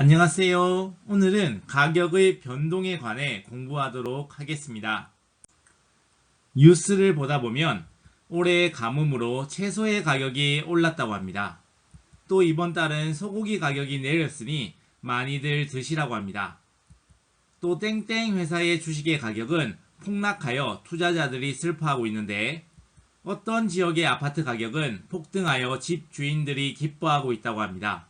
안녕하세요. 오늘은 가격의 변동에 관해 공부하도록 하겠습니다. 뉴스를 보다 보면 올해 가뭄으로 채소의 가격이 올랐다고 합니다. 또 이번 달은 소고기 가격이 내렸으니 많이들 드시라고 합니다. 또 땡땡 회사의 주식의 가격은 폭락하여 투자자들이 슬퍼하고 있는데 어떤 지역의 아파트 가격은 폭등하여 집 주인들이 기뻐하고 있다고 합니다.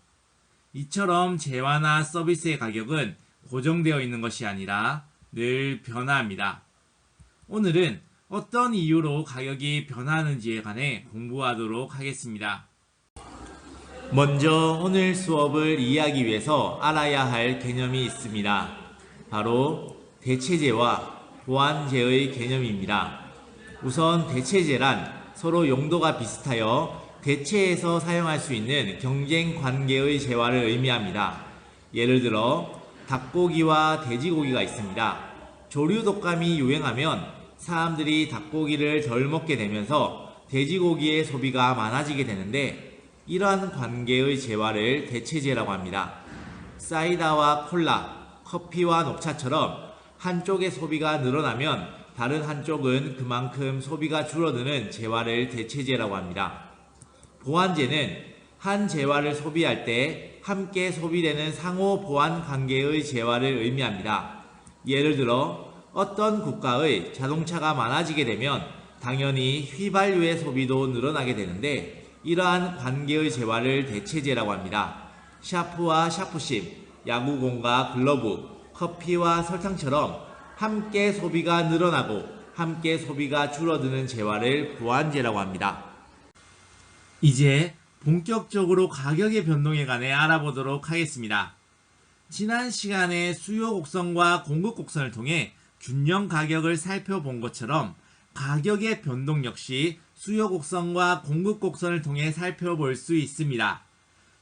이처럼 재화나 서비스의 가격은 고정되어 있는 것이 아니라 늘 변화합니다. 오늘은 어떤 이유로 가격이 변하는지에 관해 공부하도록 하겠습니다. 먼저 오늘 수업을 이해하기 위해서 알아야 할 개념이 있습니다. 바로 대체제와 보완제의 개념입니다. 우선 대체제란 서로 용도가 비슷하여 대체해서 사용할 수 있는 경쟁 관계의 재화를 의미합니다. 예를 들어 닭고기와 돼지고기가 있습니다. 조류 독감이 유행하면 사람들이 닭고기를 덜 먹게 되면서 돼지고기의 소비가 많아지게 되는데 이러한 관계의 재화를 대체제라고 합니다. 사이다와 콜라, 커피와 녹차처럼 한쪽의 소비가 늘어나면 다른 한쪽은 그만큼 소비가 줄어드는 재화를 대체제라고 합니다. 보완제는 한 재화를 소비할 때 함께 소비되는 상호 보완 관계의 재화를 의미합니다. 예를 들어 어떤 국가의 자동차가 많아지게 되면 당연히 휘발유의 소비도 늘어나게 되는데 이러한 관계의 재화를 대체제라고 합니다. 샤프와 샤프십, 야구공과 글러브, 커피와 설탕처럼 함께 소비가 늘어나고 함께 소비가 줄어드는 재화를 보완제라고 합니다. 이제 본격적으로 가격의 변동에 관해 알아보도록 하겠습니다. 지난 시간에 수요 곡선과 공급 곡선을 통해 균형 가격을 살펴본 것처럼 가격의 변동 역시 수요 곡선과 공급 곡선을 통해 살펴볼 수 있습니다.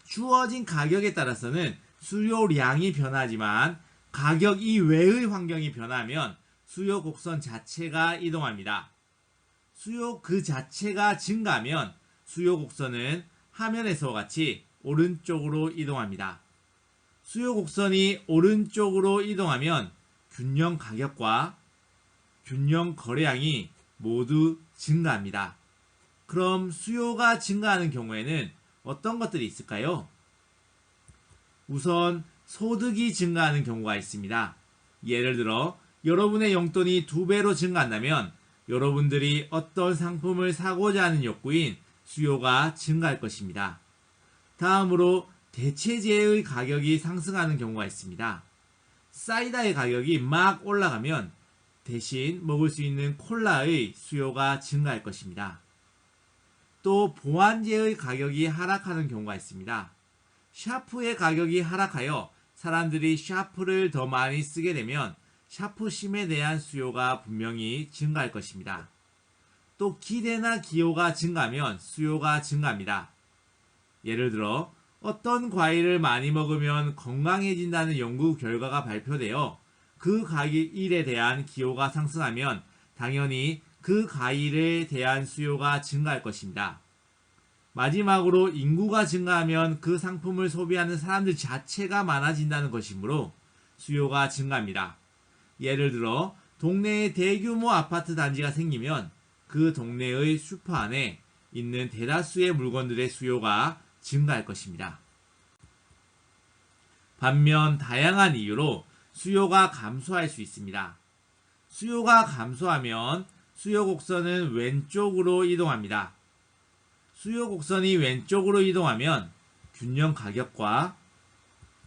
주어진 가격에 따라서는 수요량이 변하지만 가격 이외의 환경이 변하면 수요 곡선 자체가 이동합니다. 수요 그 자체가 증가하면 수요 곡선은 화면에서와 같이 오른쪽으로 이동합니다. 수요 곡선이 오른쪽으로 이동하면 균형 가격과 균형 거래량이 모두 증가합니다. 그럼 수요가 증가하는 경우에는 어떤 것들이 있을까요? 우선 소득이 증가하는 경우가 있습니다. 예를 들어 여러분의 용돈이 두 배로 증가한다면 여러분들이 어떤 상품을 사고자 하는 욕구인 수요가 증가할 것입니다. 다음으로 대체제의 가격이 상승하는 경우가 있습니다. 사이다의 가격이 막 올라가면 대신 먹을 수 있는 콜라의 수요가 증가할 것입니다. 또 보완제의 가격이 하락하는 경우가 있습니다. 샤프의 가격이 하락하여 사람들이 샤프를 더 많이 쓰게 되면 샤프심에 대한 수요가 분명히 증가할 것입니다. 또 기대나 기호가 증가하면 수요가 증가합니다. 예를 들어 어떤 과일을 많이 먹으면 건강해진다는 연구 결과가 발표되어 그 과일에 대한 기호가 상승하면 당연히 그 과일에 대한 수요가 증가할 것입니다. 마지막으로 인구가 증가하면 그 상품을 소비하는 사람들 자체가 많아진다는 것이므로 수요가 증가합니다. 예를 들어 동네에 대규모 아파트 단지가 생기면 그 동네의 슈퍼 안에 있는 대다수의 물건들의 수요가 증가할 것입니다. 반면 다양한 이유로 수요가 감소할 수 있습니다. 수요가 감소하면 수요 곡선은 왼쪽으로 이동합니다. 수요 곡선이 왼쪽으로 이동하면 균형 가격과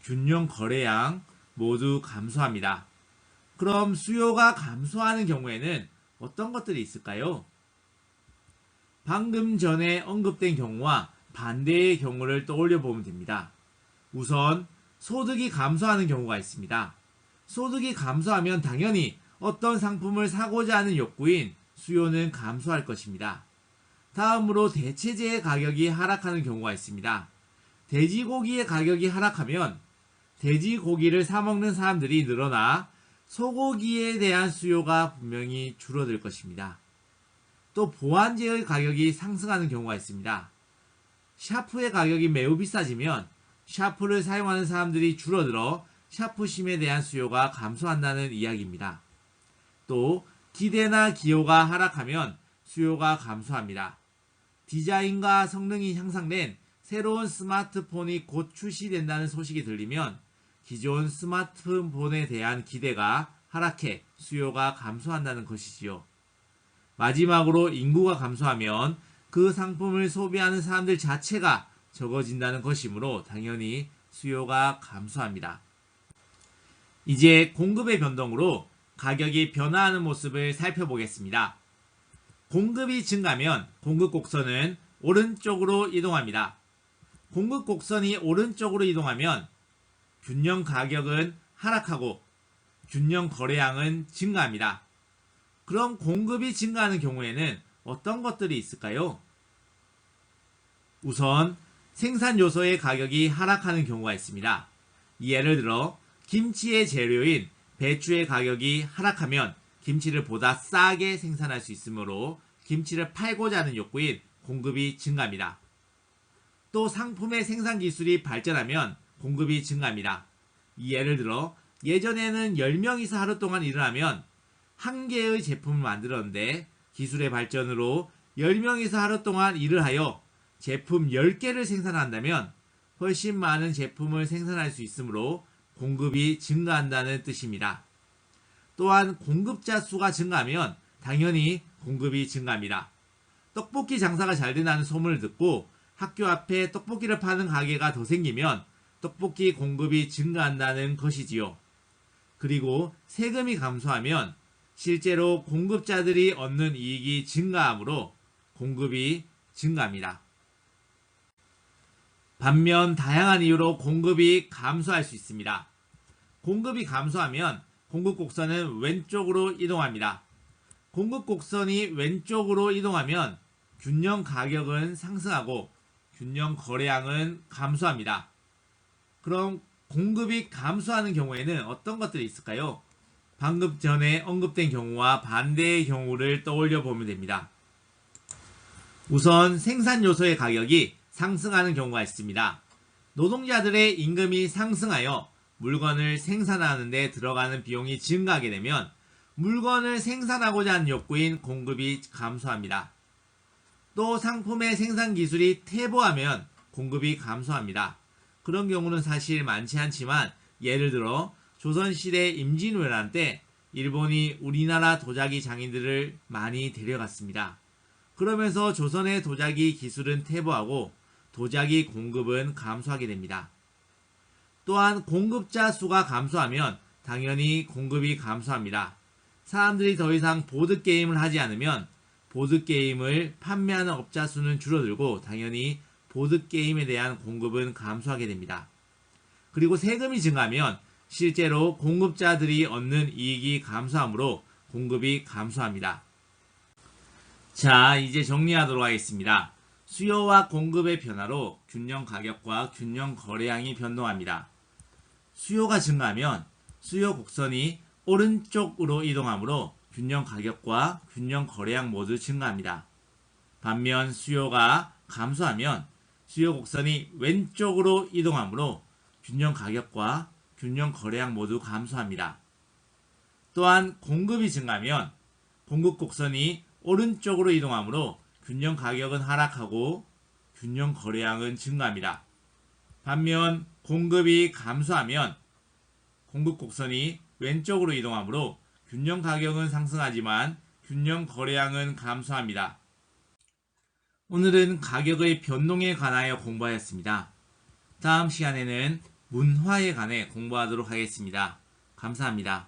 균형 거래량 모두 감소합니다. 그럼 수요가 감소하는 경우에는 어떤 것들이 있을까요? 방금 전에 언급된 경우와 반대의 경우를 떠올려 보면 됩니다. 우선 소득이 감소하는 경우가 있습니다. 소득이 감소하면 당연히 어떤 상품을 사고자 하는 욕구인 수요는 감소할 것입니다. 다음으로 대체제의 가격이 하락하는 경우가 있습니다. 돼지고기의 가격이 하락하면 돼지고기를 사먹는 사람들이 늘어나 소고기에 대한 수요가 분명히 줄어들 것입니다. 또 보완제의 가격이 상승하는 경우가 있습니다. 샤프의 가격이 매우 비싸지면 샤프를 사용하는 사람들이 줄어들어 샤프심에 대한 수요가 감소한다는 이야기입니다. 또 기대나 기호가 하락하면 수요가 감소합니다. 디자인과 성능이 향상된 새로운 스마트폰이 곧 출시된다는 소식이 들리면 기존 스마트폰에 대한 기대가 하락해 수요가 감소한다는 것이지요. 마지막으로 인구가 감소하면 그 상품을 소비하는 사람들 자체가 적어진다는 것이므로 당연히 수요가 감소합니다. 이제 공급의 변동으로 가격이 변화하는 모습을 살펴보겠습니다. 공급이 증가하면 공급 곡선은 오른쪽으로 이동합니다. 공급 곡선이 오른쪽으로 이동하면 균형 가격은 하락하고 균형 거래량은 증가합니다. 그럼 공급이 증가하는 경우에는 어떤 것들이 있을까요? 우선 생산 요소의 가격이 하락하는 경우가 있습니다. 예를 들어 김치의 재료인 배추의 가격이 하락하면 김치를 보다 싸게 생산할 수 있으므로 김치를 팔고자 하는 욕구인 공급이 증가합니다. 또 상품의 생산 기술이 발전하면 공급이 증가합니다. 예를 들어 예전에는 10명이서 하루 동안 일을 하면 한 개의 제품을 만들었는데 기술의 발전으로 10명이서 하루 동안 일을 하여 제품 10개를 생산한다면 훨씬 많은 제품을 생산할 수 있으므로 공급이 증가한다는 뜻입니다. 또한 공급자 수가 증가하면 당연히 공급이 증가합니다. 떡볶이 장사가 잘 된다는 소문을 듣고 학교 앞에 떡볶이를 파는 가게가 더 생기면 떡볶이 공급이 증가한다는 것이지요. 그리고 세금이 감소하면 실제로 공급자들이 얻는 이익이 증가하므로 공급이 증가합니다. 반면 다양한 이유로 공급이 감소할 수 있습니다. 공급이 감소하면 공급 곡선은 왼쪽으로 이동합니다. 공급 곡선이 왼쪽으로 이동하면 균형 가격은 상승하고 균형 거래량은 감소합니다. 그럼 공급이 감소하는 경우에는 어떤 것들이 있을까요? 방금 전에 언급된 경우와 반대의 경우를 떠올려 보면 됩니다. 우선 생산 요소의 가격이 상승하는 경우가 있습니다. 노동자들의 임금이 상승하여 물건을 생산하는 데 들어가는 비용이 증가하게 되면 물건을 생산하고자 하는 욕구인 공급이 감소합니다. 또 상품의 생산 기술이 퇴보하면 공급이 감소합니다. 그런 경우는 사실 많지 않지만 예를 들어 조선시대 임진왜란 때 일본이 우리나라 도자기 장인들을 많이 데려갔습니다. 그러면서 조선의 도자기 기술은 퇴보하고 도자기 공급은 감소하게 됩니다. 또한 공급자 수가 감소하면 당연히 공급이 감소합니다. 사람들이 더 이상 보드게임을 하지 않으면 보드게임을 판매하는 업자 수는 줄어들고 당연히 보드게임에 대한 공급은 감소하게 됩니다. 그리고 세금이 증가하면 실제로 공급자들이 얻는 이익이 감소하므로 공급이 감소합니다. 자, 이제 정리하도록 하겠습니다. 수요와 공급의 변화로 균형 가격과 균형 거래량이 변동합니다. 수요가 증가하면 수요 곡선이 오른쪽으로 이동하므로 균형 가격과 균형 거래량 모두 증가합니다. 반면 수요가 감소하면 수요 곡선이 왼쪽으로 이동하므로 균형 가격과 균형 거래량 모두 감소합니다. 또한 공급이 증가하면 공급 곡선이 오른쪽으로 이동하므로 균형 가격은 하락하고 균형 거래량은 증가합니다. 반면 공급이 감소하면 공급 곡선이 왼쪽으로 이동하므로 균형 가격은 상승하지만 균형 거래량은 감소합니다. 오늘은 가격의 변동에 관하여 공부하였습니다. 다음 시간에는 문화에 관해 공부하도록 하겠습니다. 감사합니다.